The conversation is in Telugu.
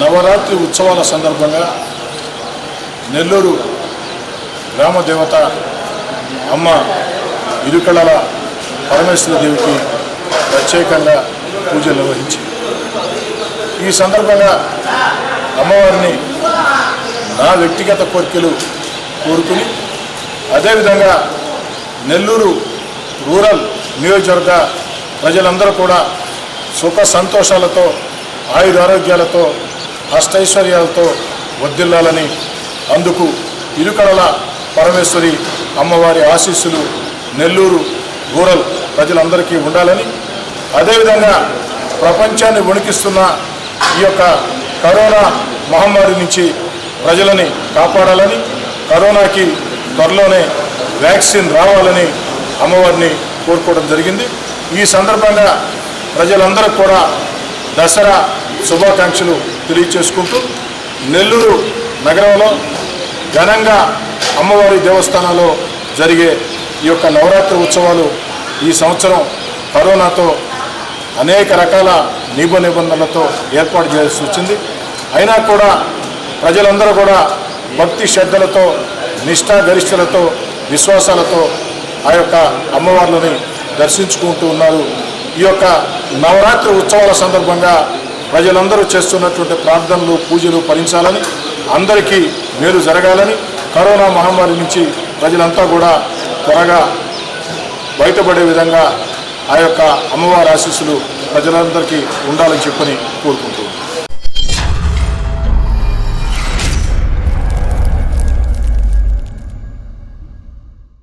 నవరాత్రి ఉత్సవాల సందర్భంగా నెల్లూరు గ్రామదేవత అమ్మ ఇరుకళల పరమేశ్వర దేవికి ప్రత్యేకంగా పూజలు నిర్వహించి ఈ సందర్భంగా అమ్మవారిని నా వ్యక్తిగత కోరికలు కోరుకుని అదేవిధంగా నెల్లూరు రూరల్ నియోజకవర్గ ప్రజలందరూ కూడా సుఖ సంతోషాలతో ఆయుధారోగ్యాలతో అష్టైశ్వర్యాలతో వర్ధిల్లాలని అందుకు ఇరుకడల పరమేశ్వరి అమ్మవారి ఆశీస్సులు నెల్లూరు రూరల్ ప్రజలందరికీ ఉండాలని అదేవిధంగా ప్రపంచాన్ని వణికిస్తున్న ఈ యొక్క కరోనా మహమ్మారి నుంచి ప్రజలని కాపాడాలని కరోనాకి త్వరలోనే వ్యాక్సిన్ రావాలని అమ్మవారిని కోరుకోవడం జరిగింది. ఈ సందర్భంగా ప్రజలందరూ కూడా దసరా శుభాకాంక్షలు తెలియచేసుకుంటూ నెల్లూరు నగరంలో ఘనంగా అమ్మవారి దేవస్థానంలో జరిగే ఈ యొక్క నవరాత్రి ఉత్సవాలు ఈ సంవత్సరం కరోనాతో అనేక రకాల నిబ నిబంధనలతో ఏర్పాటు చేయాల్సి వచ్చింది. అయినా కూడా ప్రజలందరూ కూడా భక్తి శ్రద్ధలతో నిష్ఠాగరిష్టలతో విశ్వాసాలతో ఆ యొక్క అమ్మవార్లని దర్శించుకుంటూ ఉన్నారు. ఈ యొక్క నవరాత్రి ఉత్సవాల సందర్భంగా ప్రజలందరూ చేస్తున్నటువంటి ప్రార్థనలు పూజలు ఫలించాలని అందరికీ మేలు జరగాలని కరోనా మహమ్మారి నుంచి ప్రజలంతా కూడా త్వరగా బయటపడే విధంగా ఆ యొక్క అమ్మవారి ఆశీస్సులు ప్రజలందరికీ ఉండాలని చెప్పని కోరుకుంటున్నాను